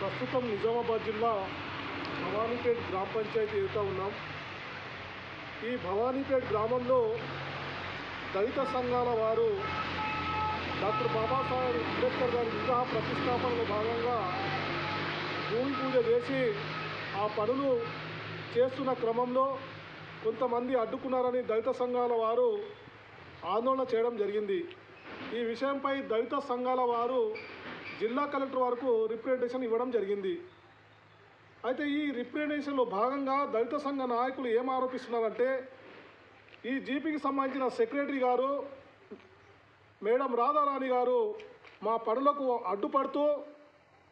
ప్రస్తుతం నిజామాబాద్ జిల్లా భవానీపేట్ గ్రామ పంచాయతీ ఎదుగుతూ ఉన్నాం. ఈ భవానీపేట్ గ్రామంలో దళిత సంఘాల వారు డాక్టర్ బాబాసాహెబ్ అంబేద్కర్ గారి విగ్రహ ప్రతిష్టాపనలో భాగంగా భూమి పూజ చేసి ఆ పనులు చేస్తున్న క్రమంలో కొంతమంది అడ్డుకున్నారని దళిత సంఘాల వారు ఆందోళన చేయడం జరిగింది. ఈ విషయంపై దళిత సంఘాల వారు జిల్లా కలెక్టర్ వరకు రిప్రజెంటేషన్ ఇవ్వడం జరిగింది. అయితే ఈ రిప్రజెంటేషన్లో భాగంగా దళిత సంఘ నాయకులు ఏం ఆరోపిస్తున్నారంటే ఈ జీపీకి సంబంధించిన సెక్రటరీ గారు మేడం రాధారాణి గారు మా పనులకు అడ్డుపడుతూ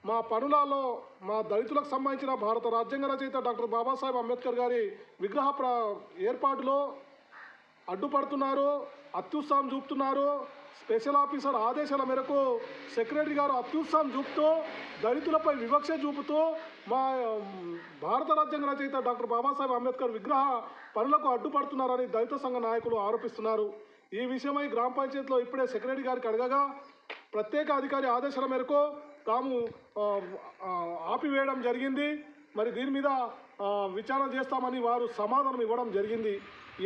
మా పనులలో మా దళితులకు సంబంధించిన భారత రాజ్యాంగ రచయిత డాక్టర్ బాబాసాహెబ్ అంబేద్కర్ గారి విగ్రహ ప్ర ఏర్పాటులో అడ్డుపడుతున్నారు అత్యుత్సాహం చూపుతున్నారు. స్పెషల్ ఆఫీసర్ ఆదేశాల మేరకు సెక్రటరీ గారు అత్యుత్సాహం చూపుతూ దళితులపై వివక్ష చూపుతూ మా భారత రాజ్యాంగ రచయిత డాక్టర్ బాబాసాహెబ్ అంబేద్కర్ విగ్రహ పనులకు అడ్డుపడుతున్నారని దళిత సంఘ నాయకులు ఆరోపిస్తున్నారు. ఈ విషయమై గ్రామ పంచాయతీలో ఇప్పుడే సెక్రటరీ గారికి అడగగా ప్రత్యేక అధికారి ఆదేశాల మేరకు తాము ఆపివేయడం జరిగింది. మరి దీని మీద విచారణ చేస్తామని వారు సమాధానం ఇవ్వడం జరిగింది.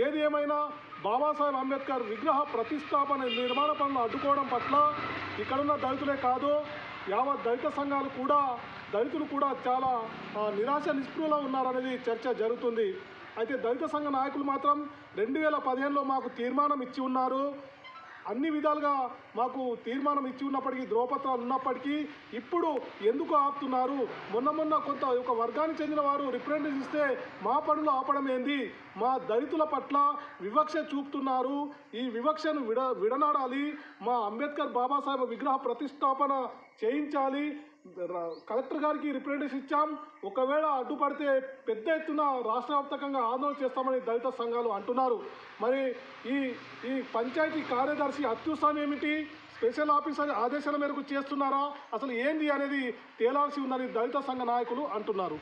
ఏది ఏమైనా బాబాసాహెబ్ అంబేద్కర్ విగ్రహ ప్రతిష్టాపన నిర్మాణ పనులు అడ్డుకోవడం పట్ల ఇక్కడున్న దళితులే కాదు యావత్ దళిత సంఘాలు కూడా దళితులు కూడా చాలా నిరాశ నిస్పృహలో ఉన్నారనేది చర్చ జరుగుతుంది. అయితే దళిత సంఘ నాయకులు మాత్రం రెండు వేల పదిహేనులో మాకు తీర్మానం ఇచ్చి ఉన్నారు. అన్ని విధాలుగా మాకు తీర్మానం ఇచ్చి ఉన్నప్పటికీ ద్రోపత్రాలు ఉన్నప్పటికీ ఇప్పుడు ఎందుకు ఆపుతున్నారు? మొన్న మొన్న కొంత ఒక వర్గానికి చెందిన వారు రిప్రజెంటేషన్ ఇస్తే మా పనులు ఆపడం ఏంది? మా దళితుల పట్ల వివక్ష చూపుతున్నారు. ఈ వివక్షను విడ విడనాడాలి. మా అంబేద్కర్ బాబాసాహెబ్ విగ్రహ ప్రతిష్టాపన చేయించాలి. కలెక్టర్ గారికి రిప్రజెంటేషన్ ఇచ్చాం. ఒకవేళ అడ్డుపడితే పెద్ద ఎత్తున రాష్ట్ర వ్యాప్తంగా ఆందోళన చేస్తామని దళిత సంఘాలు అంటున్నారు. మరి ఈ ఈ పంచాయతీ కార్యదర్శి అత్యుత్సాహం ఏమిటి? స్పెషల్ ఆఫీసర్ ఆదేశాల మేరకు చేస్తున్నారా? అసలు ఏంది అనేది తేలాల్సి ఉందని దళిత సంఘ నాయకులు అంటున్నారు.